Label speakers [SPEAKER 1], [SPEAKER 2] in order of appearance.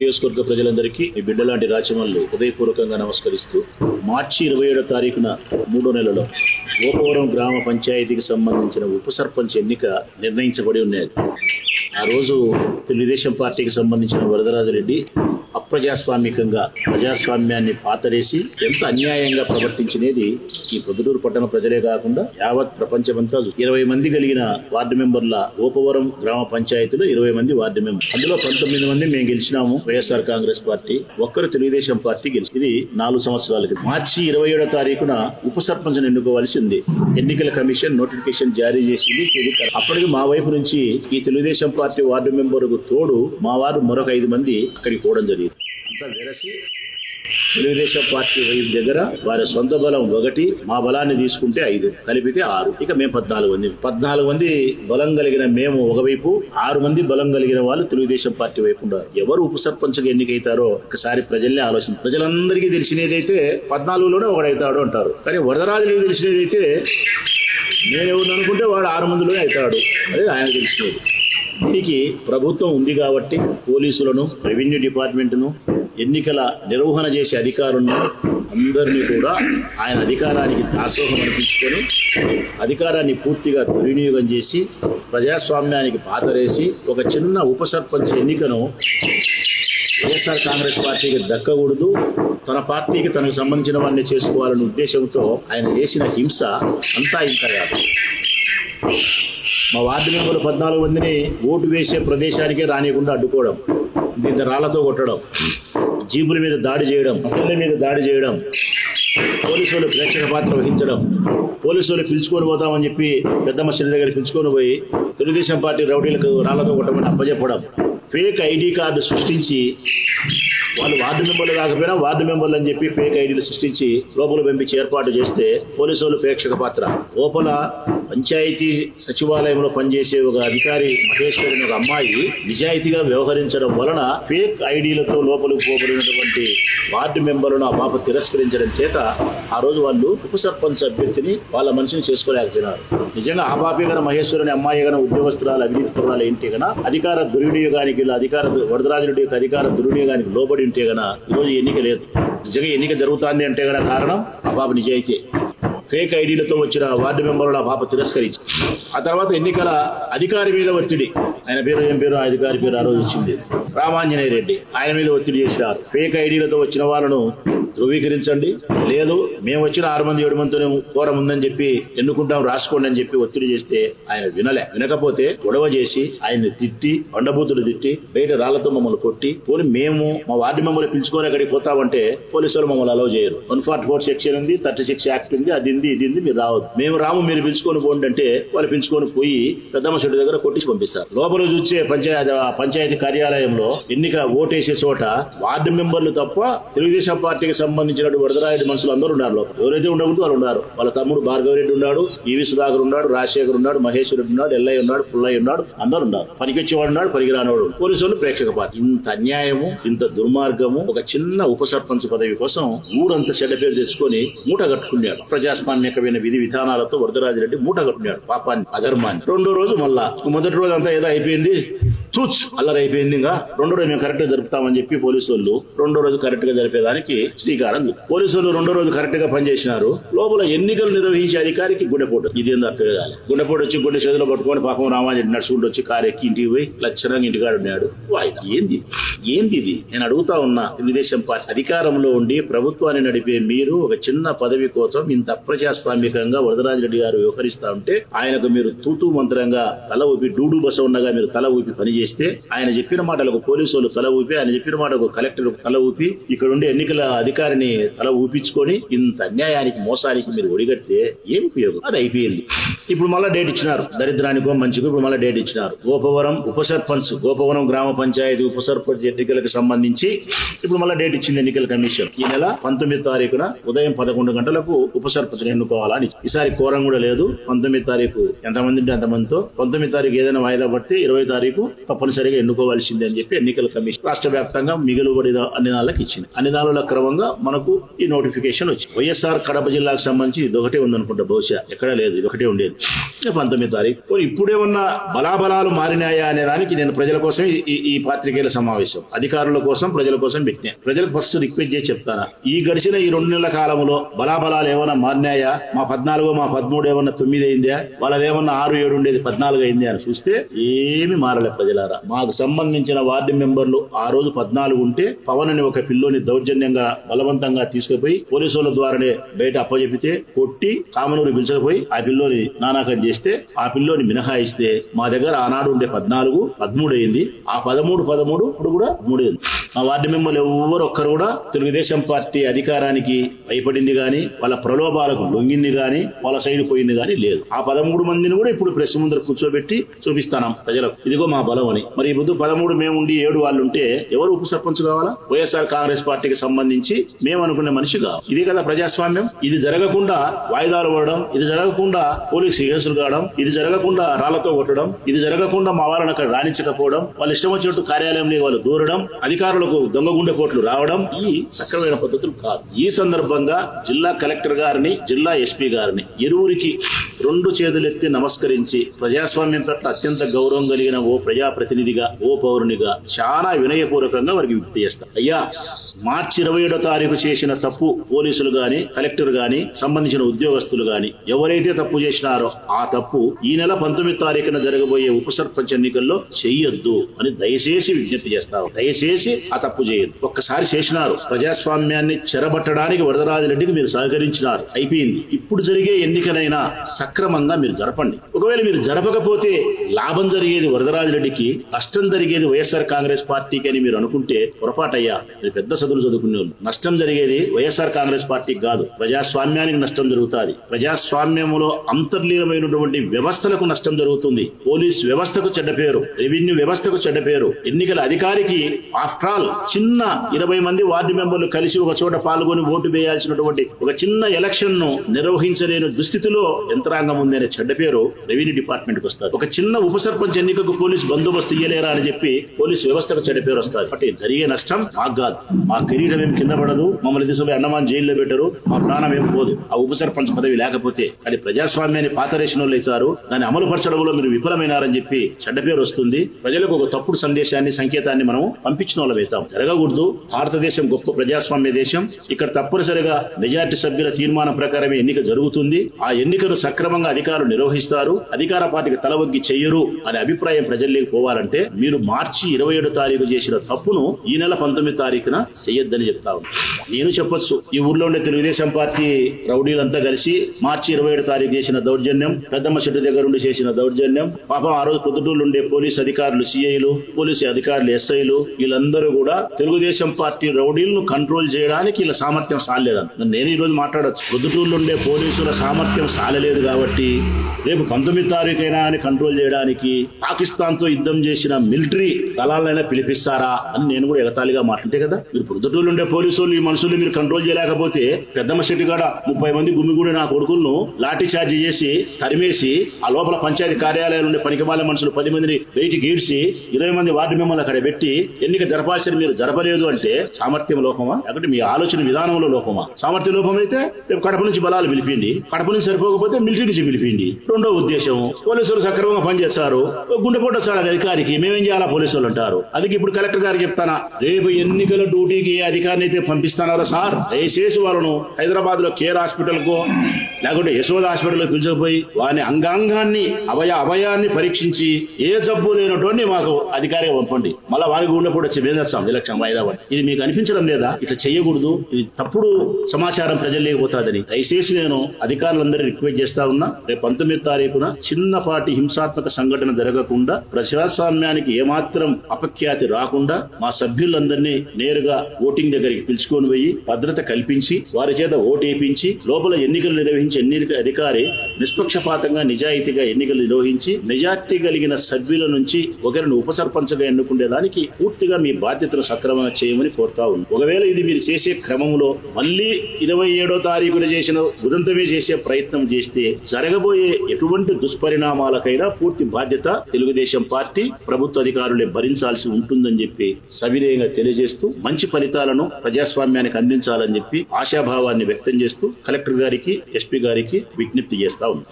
[SPEAKER 1] నియోజకవర్గ ప్రజలందరికీ ఈ బిడ్డలాంటి రాచమల్లు హృదయపూర్వకంగా నమస్కరిస్తూ మార్చి ఇరవై ఏడో తారీఖున మూడో నెలలో గోపవరం గ్రామ పంచాయతీకి సంబంధించిన ఉప సర్పంచ్ ఎన్నిక నిర్ణయించబడి ఉన్నది. ఆ రోజు తెలుగుదేశం పార్టీకి సంబంధించిన వరదరాజరెడ్డి అప్రజాస్వామికంగా ప్రజాస్వామ్యాన్ని పాతరేసి ఎంత అన్యాయంగా ప్రవర్తించినది ఈ పొద్దుటూరు పట్టణ ప్రజలే కాకుండా యావత్ ప్రపంచమంతా ఇరవై మంది కలిగిన వార్డు మెంబర్ల ఉపవరం గ్రామ పంచాయతీలో ఇరవై మంది వార్డు మెంబర్ అందులో పంతొమ్మిది మంది మేము గెలిచినాము వైఎస్ఆర్ కాంగ్రెస్ పార్టీ. ఒక్కరు తెలుగుదేశం పార్టీ గెలిచి ఇది నాలుగు సంవత్సరాల క్రితం. మార్చి ఇరవై ఏడో తారీఖున ఉప సర్పంచ్ను ఎన్నుకోవాల్సింది ఎన్నికల కమిషన్ నోటిఫికేషన్ జారీ చేసింది. అప్పటికి మా వైపు నుంచి ఈ తెలుగుదేశం పార్టీ వార్డు మెంబర్కు తోడు మా వారు మరొక ఐదు మంది అక్కడికి పోవడం జరిగింది. అంతా వెరసి తెలుగుదేశం పార్టీ వైపు దగ్గర వారి సొంత బలం ఒకటి మా బలాన్ని తీసుకుంటే ఐదు కలిపితే ఆరు. ఇక మేము పద్నాలుగు మంది. పద్నాలుగు మంది బలం కలిగిన మేము ఒకవైపు ఆరు మంది బలం కలిగిన వాళ్ళు తెలుగుదేశం పార్టీ వైపు ఉన్నారు ఎవరు ఉప సర్పంచ్గా ఎన్నికైతారో ఒకసారి ప్రజల్నే ఆలోచన. ప్రజలందరికీ తెలిసినదైతే పద్నాలుగులోనే ఒకడైతాడు అంటారు. కానీ వరదరాజులకు తెలిసినదైతే నేను అనుకుంటే వాడు ఆరు మందిలోనే అవుతాడు అదే ఆయన తెలిసినది. దీనికి ప్రభుత్వం ఉంది కాబట్టి పోలీసులను రెవెన్యూ డిపార్ట్మెంట్ను ఎన్నికల నిర్వహణ చేసే అధికారులను అందరినీ కూడా ఆయన అధికారానికి దాసోహం అనిపించుకొని అధికారాన్ని పూర్తిగా దుర్వినియోగం చేసి ప్రజాస్వామ్యానికి పాతరేసి ఒక చిన్న ఉప సర్పంచ్ ఎన్నికను వైఎస్ఆర్ కాంగ్రెస్ పార్టీకి దక్కకూడదు తన పార్టీకి తనకు సంబంధించిన వాడిని చేసుకోవాలనే ఉద్దేశంతో ఆయన చేసిన హింస అంతా ఇంకా కాదు. మా వార్డు మెంబర్లు పద్నాలుగు మందిని ఓటు వేసే ప్రదేశానికే రానియకుండా అడ్డుకోవడం దీంతో రాళ్ళతో కొట్టడం జీపుల మీద దాడి చేయడం పిల్లల మీద దాడి చేయడం పోలీసులు ప్రేక్షక పాత్ర వహించడం పోలీసులు పిలుచుకొని పోతామని చెప్పి పెద్ద మనుషుల దగ్గర పిలుచుకొని పోయి తెలుగుదేశం పార్టీ రౌడీలకు రాళ్ళతో కొట్టమని అప్పచెప్పడం ఫేక్ ఐడి కార్డు సృష్టించి వాళ్ళు వార్డు మెంబర్లు కాకపోయినా వార్డు మెంబర్లు అని చెప్పి ఫేక్ ఐడీలు సృష్టించి లోపల పంపించి ఏర్పాటు చేస్తే పోలీసు వాళ్ళు ప్రేక్షక పాత్ర. లోపల పంచాయతీ సచివాలయంలో పనిచేసే ఒక అధికారి మహేశ్వరి ఒక అమ్మాయి నిజాయితీగా వ్యవహరించడం వలన ఫేక్ ఐడీలతో లోపలికి పోబడినటువంటి వార్డు మెంబర్లను ఆ పాప తిరస్కరించడం చేత ఆ రోజు వాళ్ళు ఉప సర్పంచ్ అభ్యర్థిని వాళ్ళ మనిషిని చేసుకోలేకపోయినారు. నిజంగా ఆ పాపే గన మహేశ్వరుని అమ్మాయి గన ఉద్యోగస్తురాలు అవినీతి పురాలు ఏంటి గన అధికార దుర్వినియోగానికి వీళ్ళ అధికార వరదరాజుడి యొక్క అధికార దుర్వినియోగానికి లోబడి ఉంటే గన ఈరోజు ఎన్నిక లేదు. నిజంగా ఎన్నిక జరుగుతుంది అంటే గన కారణం ఆ పాప నిజాయితీ. ఫేక్ ఐడీలతో వచ్చిన వార్డు మెంబర్లు ఆ పాప తిరస్కరించి ఆ తర్వాత ఎన్నికల అధికారి మీద ఒత్తిడి. ఆయన పేరు ఏం పేరు? అధికారి పేరు ఆ రోజు వచ్చింది రామాంజనేయ రెడ్డి. ఆయన మీద ఒత్తిడి చేశారు ఫేక్ ఐడీలతో వచ్చిన వాళ్ళను ధృవీకరించండి. లేదు మేము వచ్చిన ఆరు మంది ఏడు మందితోనే కోరం ఉందని చెప్పి ఎన్నుకుంటాం రాసుకోండి అని చెప్పి ఒత్తిడి చేస్తే ఆయన వినలే. వినకపోతే గొడవ చేసి ఆయన్ని తిట్టి బండబూతులు తిట్టి బయట రాళ్ళతో మమ్మల్ని కొట్టి పోనీ మేము మా వార్డు మమ్మల్ని పిలుచుకొని అక్కడికి పోతామంటే పోలీసులు మమ్మల్ని అలౌ చేయరు. వన్ ఫార్టీ ఫోర్ సెక్షన్ ఉంది థర్టీ సిక్స్ యాక్ట్ ఉంది అది ఇది ఉంది మీరు రావద్దు. మేము రాము మీరు పిలుచుకొని పోండి అంటే వాళ్ళు పిలుచుకొని పోయి పెద్దమ్మ చెట్టు దగ్గర కొట్టించి పంపిస్తారు. రోజు వచ్చే పంచాయతీ పంచాయతీ కార్యాలయంలో ఎన్నిక ఓటేసే చోట వార్డు మెంబర్లు తప్ప తెలుగుదేశం పార్టీకి సంబంధించిన వరదరాయుడు మనుషులు అందరూ ఉన్నారు లోపల. ఎవరైతే ఉండకూడదు వాళ్ళు ఉన్నారు. వాళ్ళ తమ్ముడు భార్గవ రెడ్డి ఉన్నాడు ఈవి సుధాకర్ ఉన్నాడు రాజశేఖర్ ఉన్నాడు మహేశ్వర్ రెడ్డి ఉన్నాడు ఎల్లయ్య ఉన్నాడు పుల్లయ్య ఉన్నాడు అందరు ఉన్నారు. పనికొచ్చేవాడు ఉన్నాడు పనికిరానివాడు పోలీసు వాళ్ళు ప్రేక్షక పార్టీ ఇంత అన్యాయము ఇంత దుర్మార్గము ఒక చిన్న ఉప సర్పంచ్ పదవి కోసం ఊరంతా చెడ్డ పేరు తెచ్చుకొని మూట కట్టుకున్నాడు. ప్రజాస్వామ్యకమైన విధి విధానాలతో వరదరాజు రెడ్డి మూట కట్టుకున్నాడు. పాపాన్ని అధర్మాన్ని. రెండో రోజు మళ్ళా. మొదటి రోజు అంతా ఏదో అయిపోయింది తూచ్ అల్లరి అయిపోయింది ఇంకా రెండో రోజు మేము కరెక్ట్గా జరుపుతామని చెప్పి పోలీసు వాళ్ళు రెండో రోజు కరెక్ట్గా జరిపేదానికి శ్రీకారం పోలీసు వాళ్ళు రెండో రోజు కరెక్ట్గా పనిచేసినారు. లోపల ఎన్నికలు నిర్వహించే అధికారికి గుండెపోటు. ఇది ఏందో అర్థం కాదు గుండెపోటు వచ్చి గుండె చేతిలో పట్టుకొని పాపం రామాజీ నడుచుకుంటూ వచ్చి కారు ఎక్కి ఇంటికి పోయి లక్షణంగా ఇంటికాడు ఉన్నాడు. వాయిదా ఏంది? ఏంది ఇది? నేను అడుగుతా ఉన్నా తెలుగుదేశం పార్టీ అధికారంలో ఉండి ప్రభుత్వాన్ని నడిపే మీరు ఒక చిన్న పదవి కోసం ఇంత అప్రజాస్వామికంగా వరదరాజరెడ్డి గారు వ్యవహరిస్తా ఉంటే ఆయనకు మీరు తూతూ మంత్రంగా తల ఊపి డూడు బస ఉండగా మీరు తల ఊపి చేస్తే ఆయన చెప్పిన మాటలకు పోలీసు వాళ్ళు తల ఊపి ఆయన చెప్పిన మాటకు కలెక్టర్ తల ఊపి ఇక్కడ ఉండే ఎన్నికల అధికారిని తల ఊపించుకొని ఇంత అన్యాయానికి మోసానికి మీరు ఒడిగడితే ఏం ఉపయోగం? అది అయిపోయింది. ఇప్పుడు మళ్ళీ డేట్ ఇచ్చినారు. దరిద్రానికో మంచికో ఇప్పుడు మళ్ళీ డేట్ ఇచ్చినారు. గోపవరం ఉప సర్పంచ్ గోపవరం గ్రామ పంచాయతీ ఉప సర్పంచ్ ఎన్నికలకు సంబంధించి ఇప్పుడు మళ్ళీ డేట్ ఇచ్చింది ఎన్నికల కమిషన్. ఈ నెల పంతొమ్మిది తారీఖున ఉదయం పదకొండు గంటలకు ఉప సర్పంచ్ ఎన్నుకోవాలని ఈసారి కోరం కూడా లేదు. పంతొమ్మిది తారీఖు ఎంతమంది ఉంటే అంతమందితో. పంతొమ్మిది తారీఖు ఏదైనా వాయిదా పడితే ఇరవై తారీఖు తప్పనిసరిగా ఎన్నుకోవాల్సిందే అని చెప్పి ఎన్నికల కమిషన్ రాష్ట్ర వ్యాప్తంగా మిగులుబడిన అన్ని దానికి ఇచ్చింది. అన్ని దానిల క్రమంగా మనకు ఈ నోటిఫికేషన్ వచ్చింది. వైఎస్ఆర్ కడప జిల్లాకు సంబంధించి ఇది ఒకటే ఉందనుకుంటా బహుశా. ఎక్కడా లేదు ఇది ఒకటే ఉండేది. పంతొమ్మిది తారీఖు. ఇప్పుడేమన్నా బలాబలాలు మారినాయా అనే దానికి నేను ప్రజల కోసం ఈ- ఈ- పాత్రికేయుల సమావేశం. అధికారుల కోసం ప్రజల కోసం పెట్టినా. ప్రజలకు ఫస్ట్ రిక్వెస్ట్ చేసి చెప్తారా? ఈ గడిచిన ఈ రెండు నెలల కాలంలో బలాబలాలు ఏమైనా మారినాయా? మా పద్నాలుగు మా పదమూడు ఏమన్నా తొమ్మిది అయిందా? వాళ్ళదేమన్నా ఆరు ఏడు ఉండేది పద్నాలుగు అయింది అని చూస్తే ఏమి మారలే ప్రజలారా మాకు సంబంధించిన వార్డు మెంబర్లు ఆ రోజు పద్నాలుగు ఉంటే పవన్ అని ఒక పిల్లోని దౌర్జన్యంగా బలవంతంగా తీసుకుపోయి పోలీసుల ద్వారానే బయట అప్పచెపితే కొట్టి కామనూరు పిలిచకపోయి ఆ పిల్లోని నానాకం చేస్తే ఆ పిల్లోని మినహాయిస్తే మా దగ్గర ఆనాడు ఉండే పద్నాలుగు పదమూడు అయింది. ఆ పదమూడు పదమూడు ఇప్పుడు కూడా మూడు అయింది. మా వార్డు మెంబర్లు ఎవరు ఒక్కరు కూడా తెలుగుదేశం పార్టీ అధికారానికి భయపడింది గాని వాళ్ళ ప్రలోభాలకు లొంగింది గాని వాళ్ళ సైడ్ పోయింది గాని లేదు. ఆ పదమూడు మందిని కూడా ఇప్పుడు ప్రెస్ ముందర కూర్చోబెట్టి చూపిస్తాను ప్రజలకు. ఇదిగో మా బలం అని. మరి ముందు పదమూడు మేము ఉండి ఏడు వాళ్ళు ఉంటే ఎవరు ఉప సర్పంచ్ కావాలా? వైఎస్ఆర్ కాంగ్రెస్ పార్టీకి సంబంధించి మేము అనుకునే మనిషి కాదు ఇదే కదా ప్రజాస్వామ్యం. ఇది జరగకుండా వాయిదాలు పడడం ఇది జరగకుండా పోలీసు కేసులు కావడం ఇది జరగకుండా రాళ్ళతో కొట్టడం ఇది జరగకుండా మా వాళ్ళని అక్కడ రాణించకపోవడం వాళ్ళు ఇష్టం వచ్చినట్టు కార్యాలయంలో వాళ్ళు దూరడం అధికారులకు దొంగ గుండెపోట్లు రావడం ఈ సక్రమైన పద్ధతులు కాదు. ఈ సందర్భంగా జిల్లా కలెక్టర్ గారిని జిల్లా ఎస్పీ గారిని ఇరువురికి రెండు చేతులెత్తి నమస్కరించి ప్రజాస్వామ్యం పట్ల అత్యంత గౌరవం కలిగిన ఓ ప్రజా ప్రతినిధిగా ఓ పౌరునిగా చాలా వినయపూర్వకంగా వారికి విజ్ఞప్తి చేస్తారు అయ్యా మార్చి ఇరవై ఏడో తారీఖు చేసిన తప్పు పోలీసులు గాని కలెక్టర్ గాని సంబంధించిన ఉద్యోగస్తులు గాని ఎవరైతే తప్పు చేసినారో ఆ తప్పు ఈ నెల పంతొమ్మిది తారీఖున జరగబోయే ఉప సర్పంచ్ ఎన్నికల్లో చెయ్యొద్దు అని దయచేసి విజ్ఞప్తి చేస్తారు దయచేసి ఆ తప్పు చేయొద్దు. ఒక్కసారి చేసినారు. ప్రజాస్వామ్యాన్ని చెరబట్టడానికి వరదరాజరెడ్డికి మీరు సహకరించినారు. అయిపోయింది. ఇప్పుడు జరిగే ఎన్నికనైనా సక్రమంగా మీరు జరపండి. ఒకవేళ మీరు జరపకపోతే లాభం జరిగేది వరదరాజరెడ్డికి నష్టం జరిగేది వైఎస్ఆర్ కాంగ్రెస్ పార్టీకి అని మీరు అనుకుంటే పొరపాటయ్యా మీరు పెద్ద చదువులు చదువుకునేవాళ్ళు నష్టం జరిగేది వైఎస్ఆర్ కాంగ్రెస్ పార్టీకి కాదు. ప్రజాస్వామ్యానికి నష్టం జరుగుతుంది. ప్రజాస్వామ్యంలో అంతర్లీనమైనటువంటి వ్యవస్థలకు నష్టం జరుగుతుంది. పోలీస్ వ్యవస్థకు చెడ్డ పేరు రెవెన్యూ వ్యవస్థకు చెడ్డ పేరు. ఎన్నికల అధికారికి ఆఫ్టర్ ఆల్ చిన్న ఇరవై మంది వార్డు మెంబర్లు కలిసి ఒక చోట పాల్గొని ఓటు వేయాల్సినటువంటి ఒక చిన్న ఎలక్షన్ను నిర్వహించలేని దుస్థితిలో యంత్రాంగం ఉందనే చెడ్డ పేరు రెవెన్యూ డిపార్ట్మెంట్కు వస్తారు ఒక చిన్న ఉప సర్పంచ్ ఎన్నికకు పోలీస్ బందోబస్తు ఇయ్యలేరా అని చెప్పి పోలీస్ వ్యవస్థకు చెడ్డ పేరు వస్తుంది. అంటే జరిగే నష్టం మాకు కాదు. మా కిరీటం ఏం కింద పడదు. మమ్మల్ని తీసుకుపోయి అన్నమాన్ జైల్లో పెట్టరు. మా ప్రాణం ఏం పోదు. ఆ ఉప సర్పంచ్ పదవి లేకపోతే అది ప్రజాస్వామ్యాన్ని పాతరేసిన వాళ్ళు అవుతారు. దాన్ని అమలు పరచడంలో మీరు విఫలమైనారని చెప్పి చెడ్డ పేరు వస్తుంది. ప్రజలకు ఒక తప్పుడు సందేశాన్ని సంకేతాన్ని మనం పంపించిన వాళ్ళు అవుతాం. జరగకూడదు. భారతదేశం గొప్ప ప్రజాస్వామ్య దేశం. ఇక్కడ తప్పనిసరిగా మెజార్టీ సభ్యుల తీర్మానం ప్రకారమే ఎన్నిక జరుగుతుంది. ఆ ఎన్నికను సక్రమంగా అధికారులు నిర్వహిస్తారు. అధికార పార్టీకి తలవగ్గి చెయ్యరు అనే అభిప్రాయం ప్రజల్లోకి పోవాలంటే మీరు మార్చి ఇరవై ఏడు తారీఖు చేసిన తప్పును ఈ నెల పంతొమ్మిది తారీఖున చెయ్యొద్దని చెప్తా నేను చెప్పొచ్చు. ఈ ఊర్లో ఉండే తెలుగుదేశం పార్టీ రౌడీలంతా కలిసి మార్చి ఇరవై ఏడు తారీఖు చేసిన దౌర్జన్యం పెద్దమ్మ చెట్టు దగ్గర ఉండి చేసిన దౌర్జన్యం పాపం ఆ రోజు పొద్దుటూళ్ళు ఉండే పోలీస్ అధికారులు సిఐలు పోలీసు అధికారులు ఎస్ఐలు వీళ్ళందరూ కూడా తెలుగుదేశం పార్టీ రౌడీలను కంట్రోల్ చేయడానికి వీళ్ళ సామర్థ్యం సాలేదని నేను ఈ రోజు మాట్లాడొచ్చు. పొద్దుటూళ్ళు ఉండే పోలీసుల సామర్థ్యం సాలలేదు కాబట్టి రేపు పంతొమ్మిది తారీఖైనా అని కంట్రోల్ చేయడానికి పాకిస్తాన్తో యుద్ధం చేసిన మిలిటరీ దళాలైనా పిలిపిస్తారా అని నేను కూడా ఎగతాళిగా మాట్లాడితే కదా. మీరు పొద్దుటూళ్ళు ఉండే పోలీసులు ఈ మనుషులు మీరు కంట్రోల్ చేయలేకపోతే పెద్దమ్మ శెట్టి కాడ ముప్పై మంది గుమ్మిగూడి నా కొడుకులను లాఠీ చార్జ్ చేసి తరిమేసి ఆ లోపల పంచాయతీ కార్యాలయాలు ఉండే పనికిమాల మనుషులు పది మందిని వెయిట్ గీడ్చి ఇరవై మంది వార్డు మెంబర్లు అక్కడ పెట్టి ఎన్నిక జరపాల్సిన మీరు జరపలేదు అంటే సామర్థ్యం లోపమా? లేకపోతే మీ ఆలోచన విధానంలో లోపమా? సామర్థ్య లోపం అయితే రేపు కడప నుంచి బలాలు పిలిపిండి కడప నుంచి సరిపోకపోతే మిలిటరీ నుంచి పిలిపిండి. రెండో ఉద్దేశం పోలీసులు సక్రమంగా పనిచేస్తారు గుండెపోటు వచ్చాడు అధికారికి మేమేం చేయాలా? పోలీసు వాళ్ళు అంటారు. అందుకే ఇప్పుడు కలెక్టర్ గారికి చెప్తానా రేపు ఎన్నికల డ్యూటీకి ఏ అధికారిని అయితే పంపిస్తున్నారో సార్ దయచేసి వాళ్ళను హైదరాబాద్లో కేర్ హాస్పిటల్ కో లేకుంటే యశోద హాస్పిటల్ పిలిచిపోయి వాని అంగాంగాన్ని అవయ అవయాన్ని పరీక్షించి ఏ జబ్బు లేనటువంటి మాకు అధికారిగా పంపండి. మళ్ళీ వారికి ఉన్నప్పుడు వచ్చి వేదేస్తాం ఎలక్షన్ వాయిదా ఇది మీకు అనిపించడం లేదా? ఇట్లా చేయకూడదు. ఇది తప్పుడు సమాచారం ప్రజలు లేకపోతాదని దయచేసి నేను అధికారులందరూ రిక్వెస్ట్ చేస్తా ఉన్నా రేపు పంతొమ్మిది తారీఖున చిన్నపాటి హింసాత్మక సంఘటన జరగకుండా ప్రజాస్వామ్యానికి ఏమాత్రం అపఖ్యాతి రాకుండా మా సభ్యులందరినీ నేరుగా ఓటింగ్ దగ్గరికి పిలుచుకొని పోయి భద్రత కల్పించి వారి చేత ఓటు లోపల ఎన్నికలు నిర్వహించే ఎన్నిక అధికారి నిష్పక్షపాతంగా నిజాయితీగా ఎన్నికలు నిర్వహించి మెజార్టీ కలిగిన సభ్యుల నుంచి ఒకరిని ఉపసర్పంచగా ఎన్నుకునేదానికి పూర్తిగా మీ బాధ్యతను సక్రమంగా చేయమని కోరుతా ఉంది ఒకవేళ ఇది మీరు చేసే క్రమంలో మళ్ళీ ఇరవై ఏడో తారీఖున చేసిన ఉదంతమే చేసే ప్రయత్నం చేస్తే జరగబోయే ఎటువంటి దుష్పరిణామాలకైనా పూర్తి బాధ్యత తెలుగుదేశం పార్టీ కాబట్టి ప్రభుత్వ అధికారులే భరించాల్సి ఉంటుందని చెప్పి సవినయంగా తెలియజేస్తూ మంచి ఫలితాలను ప్రజాస్వామ్యానికి అందించాలని చెప్పి ఆశాభావాన్ని వ్యక్తం చేస్తూ కలెక్టర్ గారికి ఎస్పీ గారికి విజ్ఞప్తి చేస్తా ఉంది